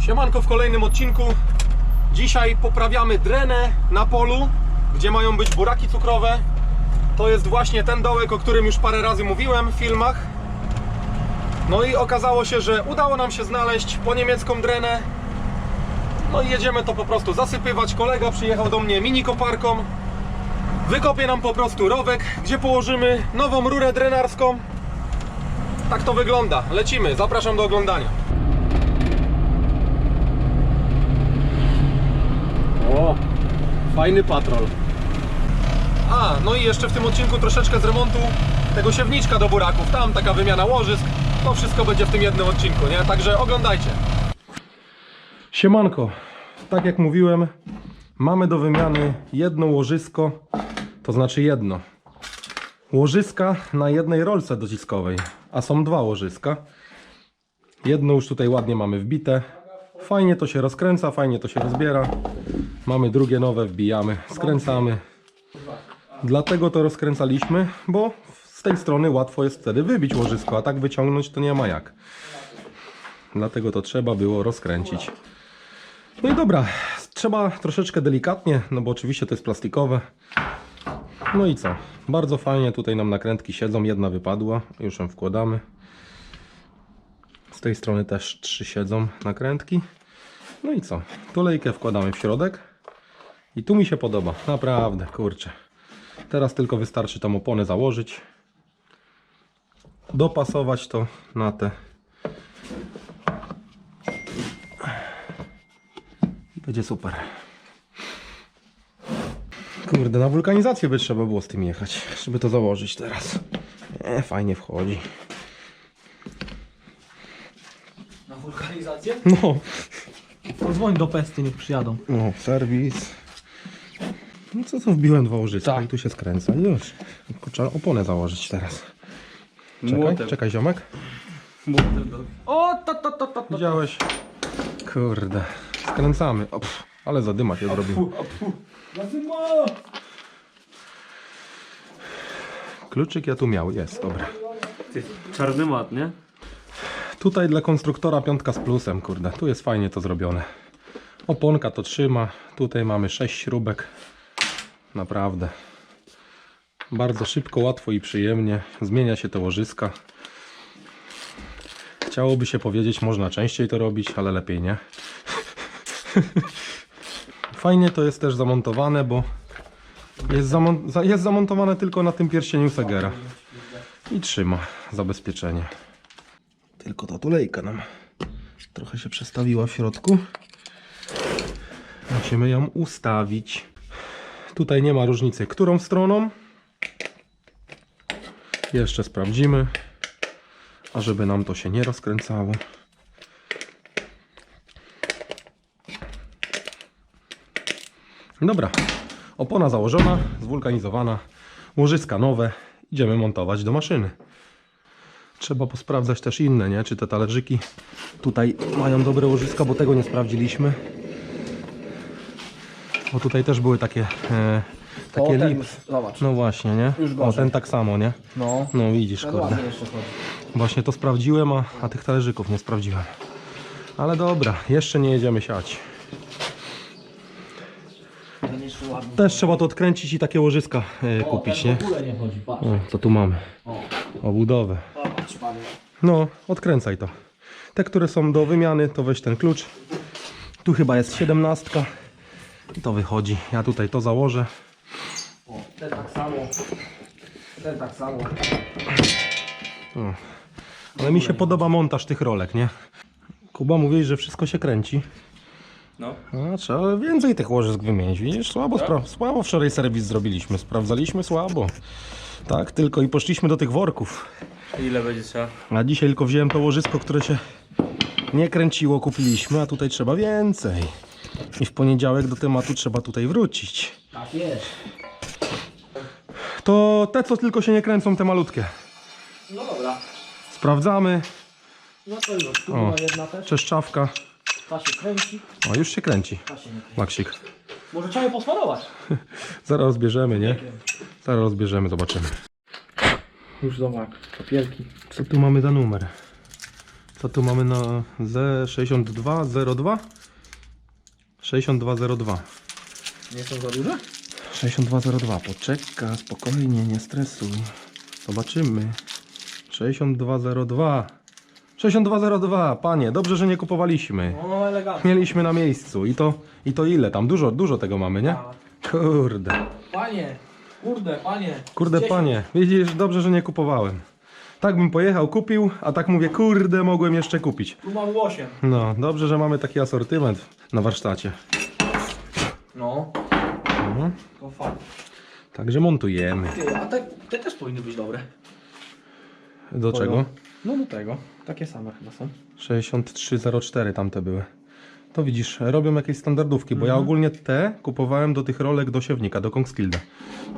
Siemanko w kolejnym odcinku. Dzisiaj poprawiamy drenę na polu, gdzie mają być buraki cukrowe. To jest właśnie ten dołek, o którym już parę razy mówiłem w filmach. No i okazało się, że udało nam się znaleźć po niemiecką drenę. No i jedziemy to po prostu zasypywać. Kolega przyjechał do mnie mini koparką. Wykopie nam po prostu rowek, gdzie położymy nową rurę drenarską. Tak to wygląda. Lecimy, zapraszam do oglądania. O, fajny patrol. A, no i jeszcze w tym odcinku troszeczkę z remontu tego siewniczka do buraków. Tam taka wymiana łożysk. To wszystko będzie w tym jednym odcinku, nie? Także oglądajcie. Siemanko. Tak jak mówiłem, mamy do wymiany jedno łożysko, to znaczy jedno. Łożyska na jednej rolce dociskowej, a są dwa łożyska. Jedno już tutaj ładnie mamy wbite. Fajnie to się rozkręca, fajnie to się rozbiera. Mamy drugie nowe, wbijamy, skręcamy. Dlatego to rozkręcaliśmy, bo z tej strony łatwo jest wtedy wybić łożysko, a tak wyciągnąć to nie ma jak. Dlatego to trzeba było rozkręcić. No i dobra, trzeba troszeczkę delikatnie, no bo oczywiście to jest plastikowe. No i co? Bardzo fajnie tutaj nam nakrętki siedzą, jedna wypadła, już ją wkładamy. Z tej strony też trzy siedzą nakrętki. No i co? Tulejkę wkładamy w środek. I tu mi się podoba, naprawdę, kurczę. Teraz tylko wystarczy tą oponę założyć. Dopasować to na te. I Będzie super. Kurde, na wulkanizację by trzeba było z tym jechać, żeby to założyć teraz. Nie, fajnie wchodzi. Na wulkanizację? No, Pozwoń do pesty, niech przyjadą. no, serwis. No co to wbiłem dwa łożyska Tak. i tu się skręca. i Już. Tylko Trzeba oponę założyć teraz. Czekaj, Młotem. czekaj ziomek. O, to, to, to, to, to. Widziałeś? Kurde. Skręcamy. O, pff, ale zadyma się zrobił. Kluczyk ja tu miał, jest, dobra. Ty, czarny mat, nie? Tutaj dla konstruktora piątka z plusem, kurde. Tu jest fajnie to zrobione. Oponka to trzyma. Tutaj mamy 6 śrubek. Naprawdę. Bardzo szybko, łatwo i przyjemnie. Zmienia się te łożyska. Chciałoby się powiedzieć, można częściej to robić, ale lepiej nie. Fajnie to jest też zamontowane, bo jest, zamon za- jest zamontowane tylko na tym pierścieniu Segera. I trzyma zabezpieczenie. Tylko ta tulejka nam trochę się przestawiła w środku. Musimy ją ustawić. Tutaj nie ma różnicy, którą stroną. Jeszcze sprawdzimy, żeby nam to się nie rozkręcało. Dobra, opona założona, zwulkanizowana, łożyska nowe. Idziemy montować do maszyny. Trzeba posprawdzać też inne, nie? Czy te talerzyki tutaj mają dobre łożyska, bo tego nie sprawdziliśmy. Bo tutaj też były takie, e, takie ten lip. już, zobacz. No właśnie, nie? Już O, gorzej. ten tak samo, nie? No. No widzisz, Ten kurde. ładnie jeszcze chodzi. Właśnie to sprawdziłem, a, a tych talerzyków nie sprawdziłem. Ale dobra, jeszcze nie jedziemy siać. Ten jeszcze. Też trzeba to odkręcić i takie łożyska e, kupić, nie? w ogóle nie chodzi, patrz. O, co tu mamy? O, Obudowę. patrz panie. No, odkręcaj to. Te, które są do wymiany, to weź ten klucz. Tu chyba jest siedemnastka. I to wychodzi. Ja tutaj to założę. O, ten tak samo. Ten tak samo. Ale mi się podoba montaż tych rolek, nie? Kuba mówi, że wszystko się kręci. No. A trzeba więcej tych łożysk wymienić. Widzisz, słabo, spra- słabo wczoraj serwis zrobiliśmy. Sprawdzaliśmy słabo. Tak, tylko i poszliśmy do tych worków. Ile będzie trzeba? A dzisiaj tylko wziąłem to łożysko, które się nie kręciło, kupiliśmy, a tutaj trzeba więcej. I w poniedziałek do tematu trzeba tutaj wrócić. Tak jest. To te, co tylko się nie kręcą, te malutkie. No dobra. Sprawdzamy. No to już. Tu była jedna też. Czeszczawka. Ta się kręci, O, już się kręci. ta się nie kręci. Może trzeba je posmarować. Zaraz rozbierzemy, nie? Zaraz rozbierzemy, zobaczymy. Już zobacz, papierki. Co tu mamy za numer? Co tu mamy na Z6202? 6202. Nie są za duże? 6202. Poczeka, spokojnie, nie stresuj. Zobaczymy. 6202. 6202, panie, dobrze, że nie kupowaliśmy. No elegancko. Mieliśmy na miejscu i to, i to ile tam? Dużo, dużo tego mamy, nie? Kurde. Panie, kurde, panie. Kurde Dziesięć. panie, widzisz, dobrze, że nie kupowałem. Tak bym pojechał, kupił, a tak mówię, kurde, mogłem jeszcze kupić. Tu mam 8. No, dobrze, że mamy taki asortyment na warsztacie. No, Mhm. to fajnie. Także montujemy. Ty, a te, te też powinny być dobre. Do czego? No do tego. Takie same chyba są. 6304 tamte były. To widzisz, robią jakieś standardówki, bo ja Mhm. ogólnie te kupowałem do tych rolek do siewnika, do Kongskilda.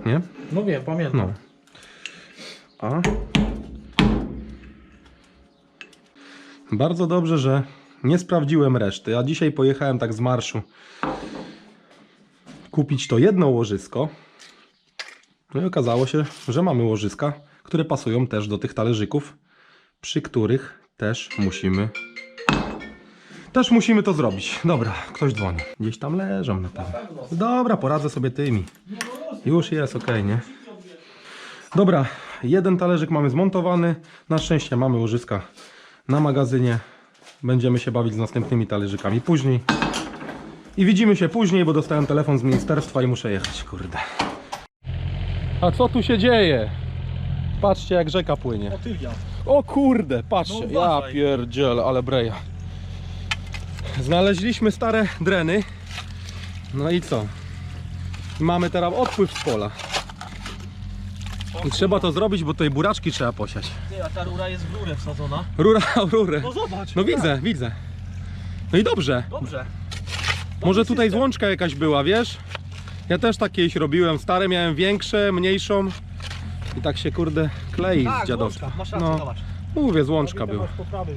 Nie? No wiem, pamiętam. No. A? Bardzo dobrze, że nie sprawdziłem reszty, a dzisiaj pojechałem tak z marszu kupić to jedno łożysko. No i okazało się, że mamy łożyska, które pasują też do tych talerzyków, przy których też musimy też musimy to zrobić. Dobra, ktoś dzwoni. Gdzieś tam leżą na pewno. Dobra, poradzę sobie tymi. Już jest ok, nie? Dobra, jeden talerzyk mamy zmontowany. Na szczęście mamy łożyska na magazynie. Będziemy się bawić z następnymi talerzykami później. I widzimy się później, bo dostałem telefon z ministerstwa i muszę jechać, kurde. A co tu się dzieje? Patrzcie jak rzeka płynie. Otylia. O kurde, patrzcie, No ja uważaj. pierdzielę, ale breja. Znaleźliśmy stare dreny. No i co? Mamy teraz odpływ z pola. I trzeba to zrobić, bo tutaj buraczki trzeba posiać. Ty, a ta rura jest w rurę wsadzona. Rura, rurę. No zobacz. No widzę, widzę. No i dobrze. Dobrze. Może tutaj złączka jakaś była, wiesz? Ja też tak kiedyś robiłem. Stare miałem większe, mniejszą. I tak się kurde klei z dziadowska. złączka. Masz rację, No, zobacz. mówię, złączka była. Poprawy.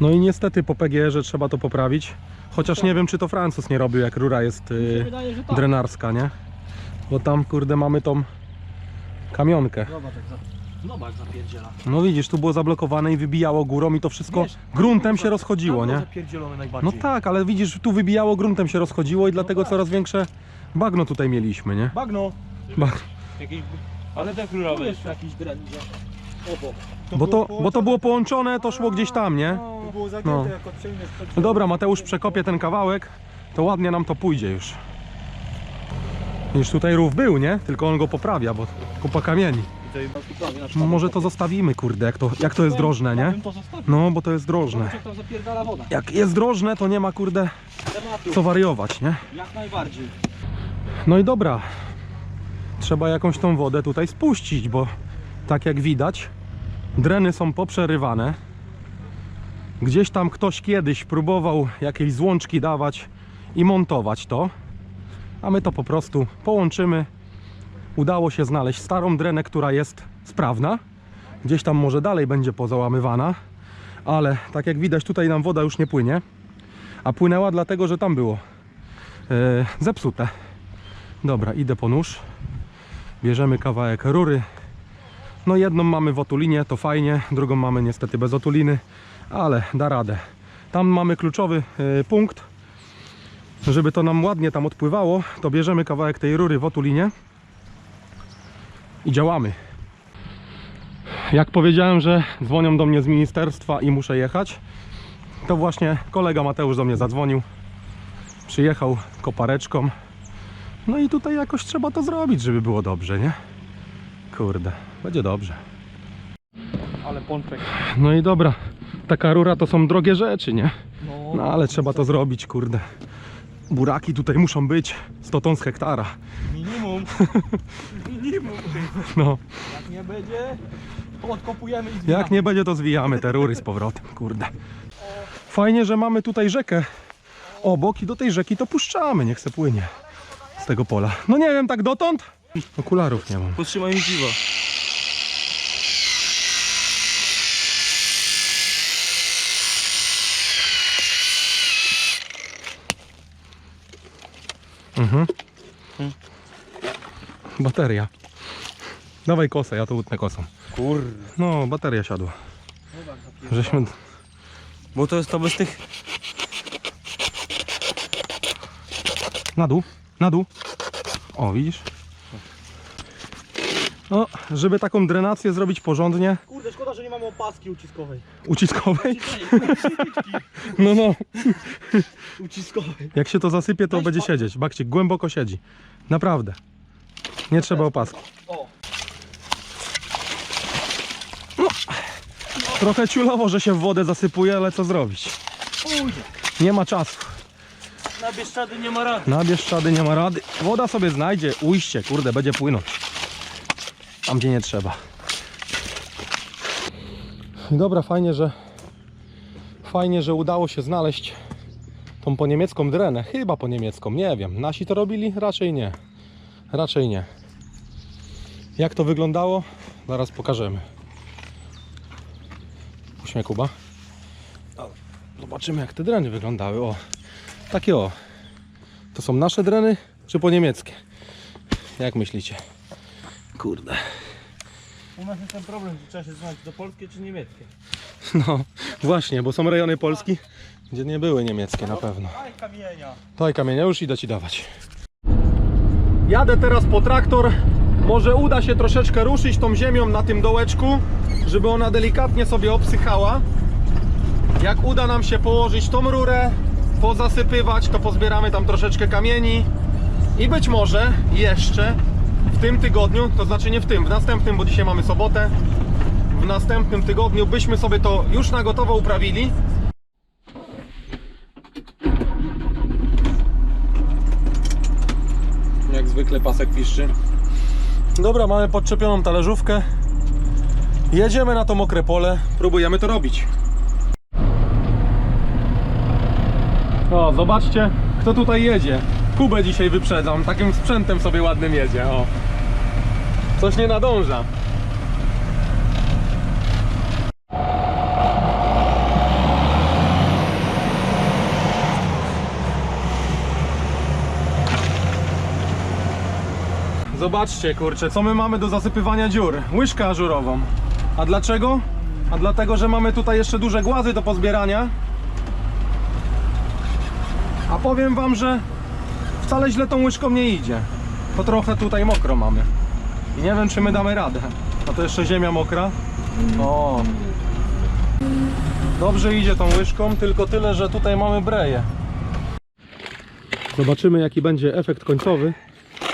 No i niestety po PGR-ze trzeba to poprawić. Chociaż nie wiem, czy to Francuz nie robił, jak rura jest yy, wydaje, tak. drenarska, nie? Bo tam, kurde, mamy tą kamionkę. Zobacz jak, za... Zobacz jak zapierdziela. No widzisz, tu było zablokowane i wybijało górą i to wszystko Wiesz, gruntem się rozchodziło, nie? zapierdzielone No najbardziej. tak, ale widzisz, tu wybijało, gruntem się rozchodziło i dlatego tak. coraz większe bagno tutaj mieliśmy, nie? Bagno. Bag... Jakiś... Ale tak Tu jest jakiś gdzie... Obok. Bo to, bo to było połączone, to szło gdzieś tam, nie? To było zagięte No. No dobra, Mateusz przekopie ten kawałek, to ładnie nam to pójdzie już. Już tutaj rów był, nie? Tylko on go poprawia, bo kupa kamieni. No może to zostawimy, kurde, jak to, jak to jest drożne, nie? No, bo to jest drożne. Jak jest drożne, to nie ma, kurde, co wariować, nie? Jak najbardziej. No i dobra. Trzeba jakąś tą wodę tutaj spuścić, bo tak jak widać, dreny są poprzerywane. Gdzieś tam ktoś kiedyś próbował jakieś złączki dawać i montować to, a my to po prostu połączymy. Udało się znaleźć starą drenę, która jest sprawna. Gdzieś tam może dalej będzie pozałamywana, ale tak jak widać tutaj nam woda już nie płynie, a płynęła dlatego, że tam było e, zepsute. Dobra, idę po nóż. Bierzemy kawałek rury. No jedną mamy w otulinie, to fajnie, drugą mamy niestety bez otuliny, ale da radę. Tam mamy kluczowy e, punkt. Żeby to nam ładnie tam odpływało, to bierzemy kawałek tej rury w otulinie i działamy. Jak powiedziałem, że dzwonią do mnie z ministerstwa i muszę jechać, to właśnie kolega Mateusz do mnie zadzwonił. Przyjechał kopareczką. No i tutaj jakoś trzeba to zrobić, żeby było dobrze, nie? Kurde, będzie dobrze. Ale pączek. No i dobra, taka rura to są drogie rzeczy, nie? No, No ale trzeba to zrobić, kurde. Buraki tutaj muszą być 100 ton z hektara. minimum. minimum. No, Jak nie będzie, to odkopujemy i zbijamy. jak nie będzie, to zwijamy te rury z powrotem, kurde. Fajnie, że mamy tutaj rzekę obok i do tej rzeki to puszczamy, niech se płynie z tego pola. No nie wiem, tak dotąd? Okularów nie mam. Podtrzymaj mi piwo. Mhm. Bateria. Dawaj kosę, ja to utnę kosą. Kur... No, bateria siadła. Żeśmy Bo to jest to bez tych... Na dół, na dół. O, widzisz? No, żeby taką drenację zrobić porządnie, Kurde, szkoda, że nie mamy opaski uciskowej. uciskowej. No, no. Uciskowej. Jak się to zasypie, to Weź będzie pa- siedzieć. Bakcie, głęboko siedzi. Naprawdę. Nie trzeba opaski. O, Trochę ciulowo, że się w wodę zasypuje, ale co zrobić? pójdzie. Nie ma czasu. Na Bieszczady nie ma rady. Na Bieszczady nie ma rady. Woda sobie znajdzie, ujście, kurde, będzie płynąć. Tam, gdzie nie trzeba. Dobra, fajnie, że fajnie, że udało się znaleźć tą po niemiecką drenę. Chyba po niemiecką, nie wiem. Nasi to robili? Raczej nie. Raczej nie. Jak to wyglądało? Zaraz pokażemy. Uśmiech Kuba. Zobaczymy jak te dreny wyglądały. O, takie o. To są nasze dreny, czy po niemieckie? Jak myślicie? Kurde. U nas jest ten problem, że trzeba się znać to polskie czy niemieckie. No właśnie, bo są rejony Polski, gdzie nie były niemieckie na pewno. Aj, kamienia. Daj kamienia, już idę ci dawać. Jadę teraz po traktor. Może uda się troszeczkę ruszyć tą ziemią na tym dołeczku, żeby ona delikatnie sobie obsychała. Jak uda nam się położyć tą rurę, pozasypywać, to pozbieramy tam troszeczkę kamieni i być może jeszcze w tym tygodniu, to znaczy nie w tym, w następnym, bo dzisiaj mamy sobotę, w następnym tygodniu byśmy sobie to już na gotowo uprawili. Jak zwykle pasek piszczy. Dobra, mamy podczepioną talerzówkę. Jedziemy na to mokre pole, próbujemy to robić. O, zobaczcie, kto tutaj jedzie. Kubę dzisiaj wyprzedzam, takim sprzętem sobie ładnym jedzie, o. Coś nie nadąża. Zobaczcie, kurczę, co my mamy do zasypywania dziur. Łyżkę ażurową. A dlaczego? A dlatego, że mamy tutaj jeszcze duże głazy do pozbierania. A powiem wam, że wcale źle tą łyżką nie idzie. To trochę tutaj mokro mamy. I nie wiem, czy my damy radę. A to jeszcze ziemia mokra. O. Dobrze idzie tą łyżką, tylko tyle, że tutaj mamy breję. Zobaczymy, jaki będzie efekt końcowy.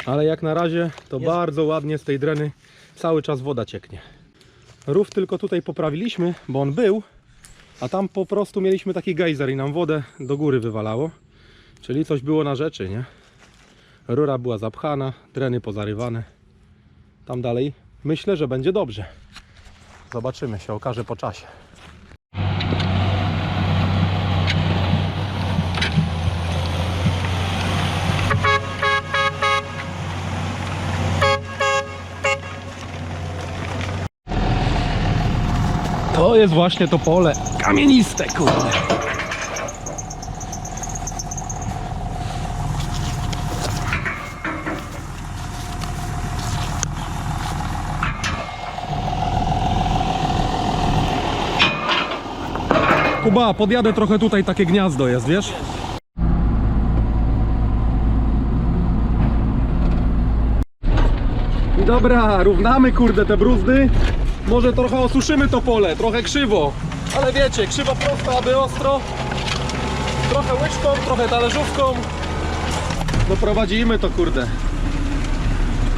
Ale jak na razie to Jest. bardzo ładnie z tej dreny cały czas woda cieknie. Rów tylko tutaj poprawiliśmy, bo on był, a tam po prostu mieliśmy taki gejzer i nam wodę do góry wywalało. Czyli coś było na rzeczy, nie? Rura była zapchana, dreny pozarywane. Tam dalej myślę, że będzie dobrze. Zobaczymy, się okaże po czasie. To jest właśnie to pole kamieniste, kurde. Kuba, podjadę trochę tutaj, takie gniazdo jest, wiesz? Dobra, równamy kurde te bruzdy. Może trochę osuszymy to pole, trochę krzywo. Ale wiecie, krzywo prosto, aby ostro. Trochę łyczką, trochę talerzówką. Doprowadzimy to kurde.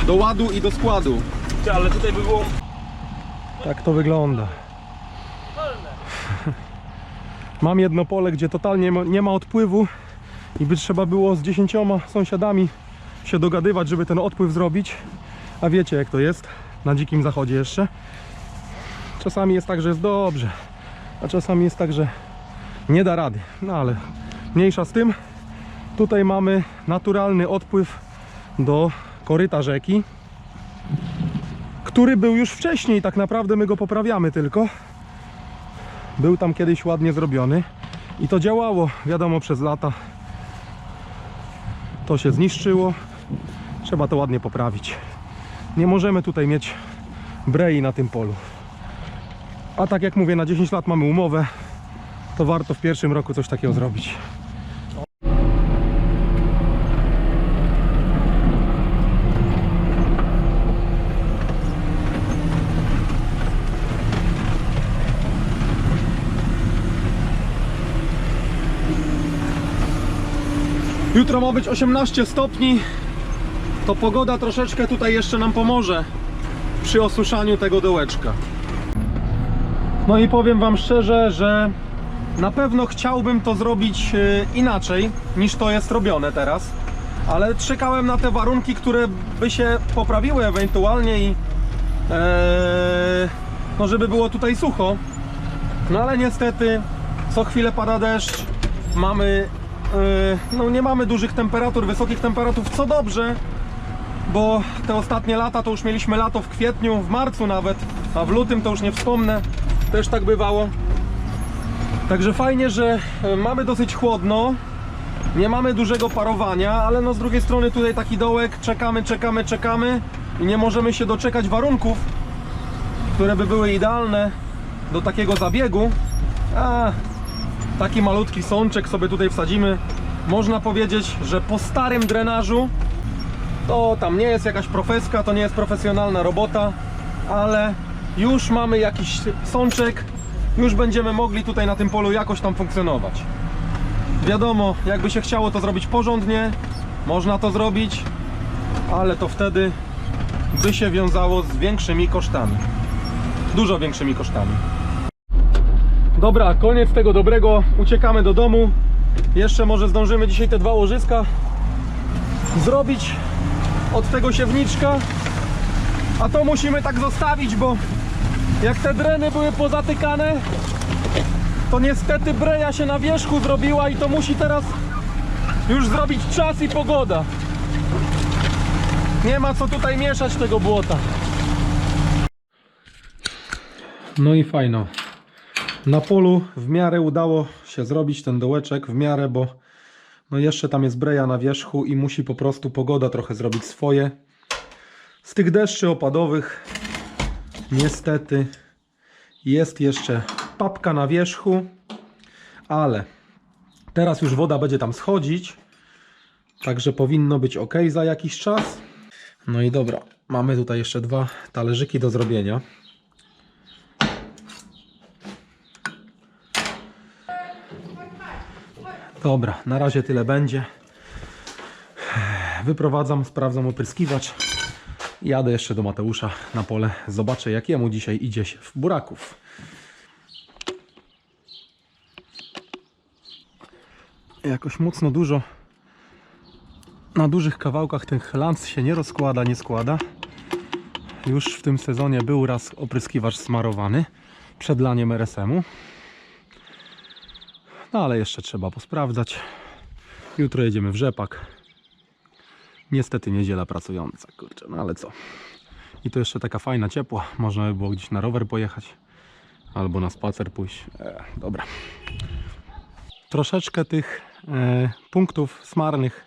Do ładu i do składu. Ale tutaj by było... Tak to wygląda. Mam jedno pole, gdzie totalnie nie ma odpływu i by trzeba było z dziesięcioma sąsiadami się dogadywać, żeby ten odpływ zrobić. A wiecie jak to jest na dzikim zachodzie jeszcze. Czasami jest tak, że jest dobrze, a czasami jest tak, że nie da rady. No ale mniejsza z tym. Tutaj mamy naturalny odpływ do koryta rzeki który był już wcześniej, tak naprawdę my go poprawiamy tylko. Był tam kiedyś ładnie zrobiony i to działało, wiadomo, przez lata. To się zniszczyło, trzeba to ładnie poprawić. Nie możemy tutaj mieć brei na tym polu. A tak jak mówię, na 10 lat mamy umowę, to warto w pierwszym roku coś takiego zrobić. Jutro ma być 18 stopni. To pogoda troszeczkę tutaj jeszcze nam pomoże przy osuszaniu tego dołeczka. No i powiem Wam szczerze, że na pewno chciałbym to zrobić e, inaczej niż to jest robione teraz. Ale czekałem na te warunki, które by się poprawiły ewentualnie i e, no żeby było tutaj sucho. No ale niestety co chwilę pada deszcz. Mamy no nie mamy dużych temperatur, wysokich temperatur, co dobrze, bo te ostatnie lata to już mieliśmy lato w kwietniu, w marcu nawet, a w lutym to już nie wspomnę, też tak bywało. Także fajnie, że e, mamy dosyć chłodno, nie mamy dużego parowania, ale no z drugiej strony tutaj taki dołek, czekamy, czekamy, czekamy i nie możemy się doczekać warunków, które by były idealne do takiego zabiegu. A taki malutki sączek sobie tutaj wsadzimy. Można powiedzieć, że po starym drenażu to tam nie jest jakaś profeska, to nie jest profesjonalna robota, ale już mamy jakiś sączek, już będziemy mogli tutaj na tym polu jakoś tam funkcjonować. Wiadomo, jakby się chciało to zrobić porządnie, można to zrobić, ale to wtedy by się wiązało z większymi kosztami. Dużo większymi kosztami. Dobra, koniec tego dobrego. Uciekamy do domu. Jeszcze może zdążymy dzisiaj te dwa łożyska zrobić od tego siewniczka. A to musimy tak zostawić, bo jak te dreny były pozatykane, to niestety breja się na wierzchu zrobiła i to musi teraz już zrobić czas i pogoda. Nie ma co tutaj mieszać tego błota. No i fajno. Na polu w miarę udało się zrobić ten dołeczek, w miarę, bo no jeszcze tam jest breja na wierzchu i musi po prostu pogoda trochę zrobić swoje. Z tych deszczy opadowych niestety jest jeszcze papka na wierzchu, ale teraz już woda będzie tam schodzić, także powinno być ok za jakiś czas. No i dobra, mamy tutaj jeszcze dwa talerzyki do zrobienia. Dobra, na razie tyle będzie. Wyprowadzam, sprawdzam opryskiwacz. Jadę jeszcze do Mateusza na pole. Zobaczę, jak jemu dzisiaj idzie się w buraków. Jakoś mocno dużo. Na dużych kawałkach ten lans się nie rozkłada, nie składa. Już w tym sezonie był raz opryskiwacz smarowany przed laniem RSM-u. No ale jeszcze trzeba posprawdzać. Jutro jedziemy w rzepak. Niestety niedziela pracująca, kurczę, no ale co. I to jeszcze taka fajna, ciepła. Można by było gdzieś na rower pojechać. Albo na spacer pójść. E, dobra. Troszeczkę tych e, punktów smarnych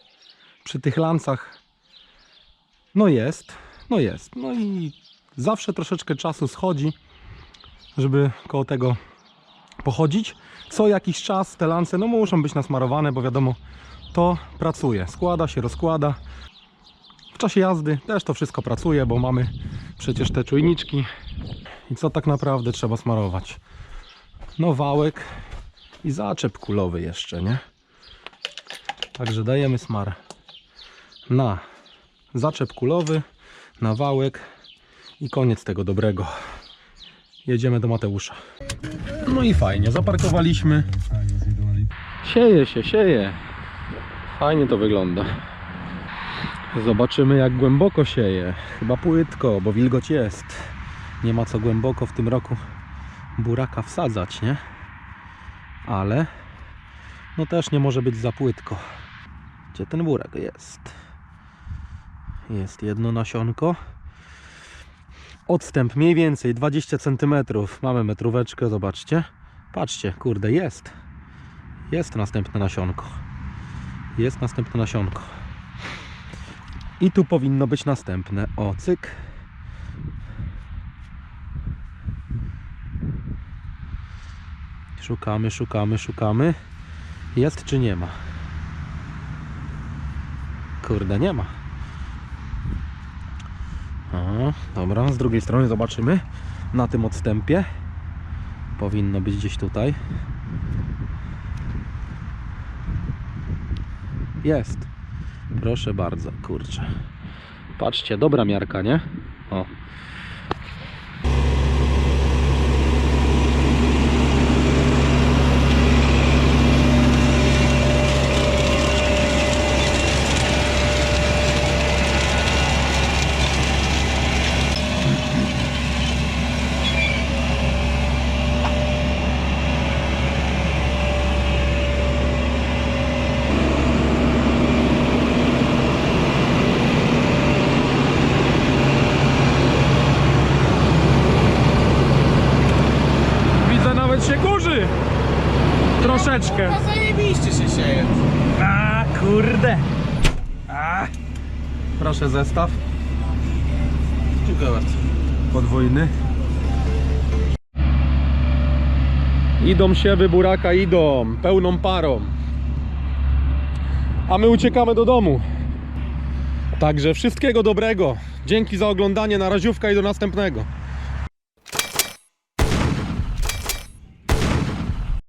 przy tych lancach no jest, no jest. No i zawsze troszeczkę czasu schodzi, żeby koło tego pochodzić. Co jakiś czas te lance no muszą być nasmarowane, bo wiadomo, to pracuje. Składa się, rozkłada. W czasie jazdy też to wszystko pracuje, bo mamy przecież te czujniczki. I co tak naprawdę trzeba smarować? No wałek i zaczep kulowy jeszcze, nie? Także dajemy smar na zaczep kulowy, na wałek i koniec tego dobrego. Jedziemy do Mateusza. No i fajnie, zaparkowaliśmy. Sieje się, sieje. Fajnie to wygląda. Zobaczymy jak głęboko sieje. Chyba płytko, bo wilgoć jest. Nie ma co głęboko w tym roku buraka wsadzać, nie? Ale no też nie może być za płytko. Gdzie ten burak jest? Jest jedno nasionko. Odstęp mniej więcej 20 cm. Mamy metróweczkę, zobaczcie. Patrzcie, kurde, jest. Jest następne nasionko. Jest następne nasionko. I tu powinno być następne. O, cyk. Szukamy, szukamy, szukamy. Jest czy nie ma? Kurde, nie ma. O, dobra, z drugiej strony zobaczymy. Na tym odstępie. Powinno być gdzieś tutaj. Jest. Proszę bardzo, kurczę. Patrzcie, dobra miarka, nie? O. Widzę nawet się kurzy. Troszeczkę. No zajebiście się sieje. A kurde. A. Proszę zestaw Dziękuję bardzo. podwójny. Idą siewy buraka, idą pełną parą. A my uciekamy do domu. Także wszystkiego dobrego. Dzięki za oglądanie. Na raziówka i do następnego.